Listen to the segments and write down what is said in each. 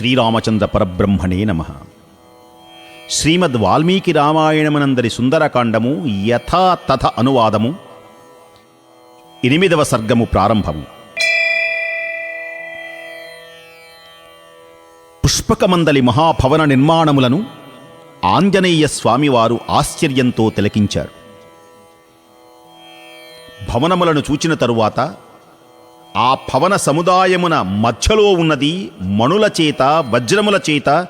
శ్రీరామచంద్ర పరబ్రహ్మణే నమ. శ్రీమద్ వాల్మీకి రామాయణమనందరి సుందరకాండము యథాతథ అనువాదము ఎనిమిదవ సర్గము ప్రారంభము. పుష్పకమందలి మహాభవన నిర్మాణములను ఆంజనేయ స్వామివారు ఆశ్చర్యంతో తిలకించారు. భవనములను చూచిన తరువాత ఆ భవన సముదాయమున మధ్యలో ఉన్నది మణుల చేత వజ్రముల చేత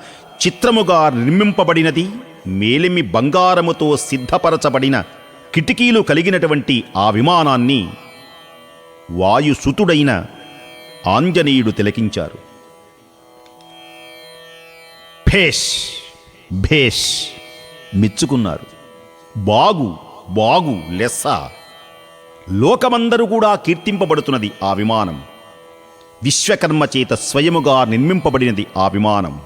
చిత్రముగా నిర్మింపబడినది మేలిమి బంగారముతో సిద్ధపరచబడిన కిటికీలు కలిగినటువంటి ఆ విమానాన్ని వాయుసుతుడైన ఆంజనేయుడు తిలకించారు. భేష్ భేష్ మెచ్చుకున్నారు. బాగు బాగు లెస్స. లోకమందరూ కూడా కీర్తింపబడుతున్నది ఆ విమానం. విశ్వకర్మ చేత స్వయముగా నిర్మింపబడినది ఆ విమానం.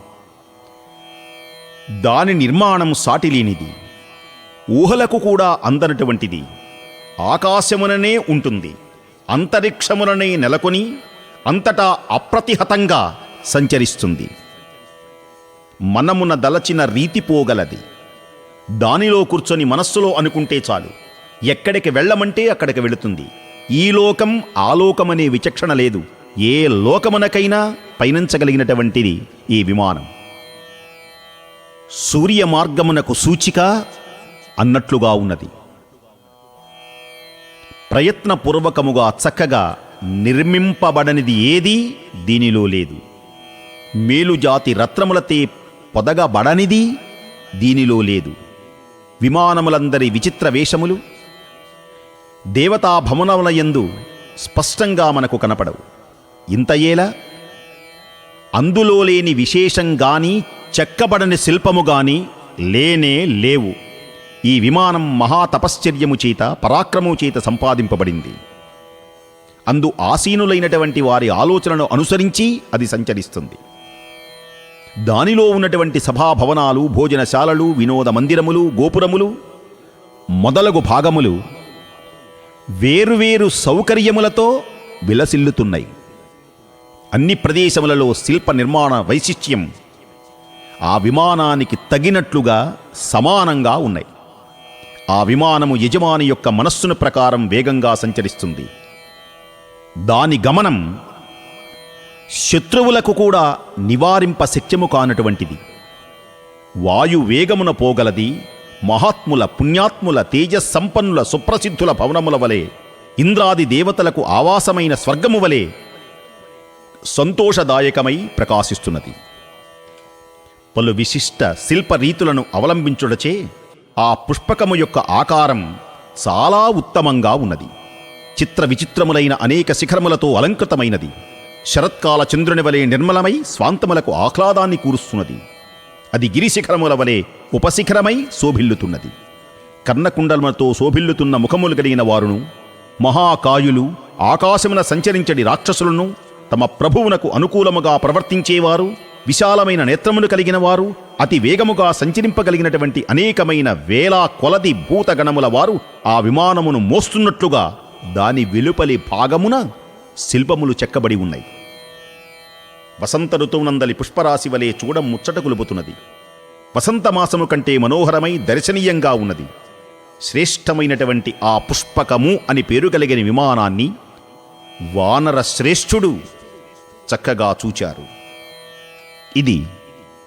దాని నిర్మాణం సాటిలేనిది. ఊహలకు కూడా అందనటువంటిది. ఆకాశముననే ఉంటుంది. అంతరిక్షముననే నెలకొని అంతటా అప్రతిహతంగా సంచరిస్తుంది. మనమున దలచిన రీతి పోగలది. దానిలో కూర్చొని మనస్సులో అనుకుంటే చాలు. ఎక్కడికి వెళ్ళమంటే అక్కడికి వెళుతుంది. ఈ లోకం ఆలోకమనే విచక్షణ లేదు. ఏ లోకమునకైనా పయనించగలిగినటువంటిది ఈ విమానం. సూర్య మార్గమునకు సూచిక అన్నట్లుగా ఉన్నది. ప్రయత్నపూర్వకముగా చక్కగా నిర్మింపబడనిది ఏదీ? దీనిలో లేదు. మేలుజాతి రత్నములతే పొదగబడనిది? దీనిలో లేదు. విమానములందరి విచిత్ర వేషములు దేవతా భవనములయందు స్పష్టంగా మనకు కనపడవు. ఇంతయేలా అందులో లేని విశేషం గాని చెక్కబడని శిల్పము గాని లేనే లేవు. ఈ విమానం మహాతపశ్చర్యము చేత పరాక్రమము చేత సంపాదింపబడింది. అందు ఆసీనులైనటువంటి వారి ఆలోచనను అనుసరించి అది సంచరిస్తుంది. దానిలో ఉన్నటువంటి సభాభవనాలు భోజనశాలలు వినోద మందిరములు గోపురములు మొదలగు భాగములు వేరువేరు సౌకర్యములతో విలసిల్లుతున్నాయి. అన్ని ప్రదేశములలో శిల్ప నిర్మాణ వైశిష్ట్యం ఆ విమానానికి తగినట్లుగా సమానంగా ఉన్నాయి. ఆ విమానము యజమాని యొక్క మనస్సును ప్రకారం వేగంగా సంచరిస్తుంది. దాని గమనం శత్రువులకు కూడా నివారింప శక్యము కానటువంటిది. వాయు వేగమున పోగలది మహాత్ముల పుణ్యాత్ముల తేజస్సంపన్నుల సుప్రసిద్ధుల భవనముల వలె ఇంద్రాది దేవతలకు ఆవాసమైన స్వర్గము వలె సంతోషదాయకమై ప్రకాశిస్తున్నది. పలు విశిష్ట శిల్ప రీతులను ఆ పుష్పకము యొక్క ఆకారం చాలా ఉత్తమంగా ఉన్నది. చిత్ర విచిత్రములైన అనేక శిఖరములతో అలంకృతమైనది. శరత్కాల చంద్రుని వలె నిర్మలమై స్వాంతములకు ఆహ్లాదాన్ని కూరుస్తున్నది. అది గిరిశిఖరముల వలె ఉపశిఖరమై శోభిల్లుతున్నది. కర్ణకుండలతో శోభిల్లుతున్న ముఖములు కలిగిన వారును మహాకాయులు ఆకాశమున సంచరించడి రాక్షసులను తమ ప్రభువునకు అనుకూలముగా ప్రవర్తించేవారు విశాలమైన నేత్రములు కలిగిన వారు అతి వేగముగా సంచరింపగలిగినటువంటి అనేకమైన వేలా కొలది భూతగణముల వారు ఆ విమానమును మోస్తున్నట్లుగా దాని వెలుపలి భాగమున శిల్పములు చెక్కబడి ఉన్నాయి. వసంత ఋతువునందలి పుష్పరాశి వలె చూడం ముచ్చట కులుపుతున్నది. వసంతమాసము కంటే మనోహరమై దర్శనీయంగా ఉన్నది. శ్రేష్టమైనటువంటి ఆ పుష్పకము అని పేరు కలిగిన విమానాన్ని వానర శ్రేష్ఠుడు చక్కగా చూచారు. ఇది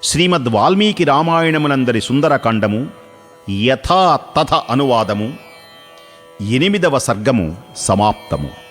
శ్రీమద్ వాల్మీకి రామాయణమునందరి సుందరకాండము యథాతథ అనువాదము ఎనిమిదవ సర్గము సమాప్తము.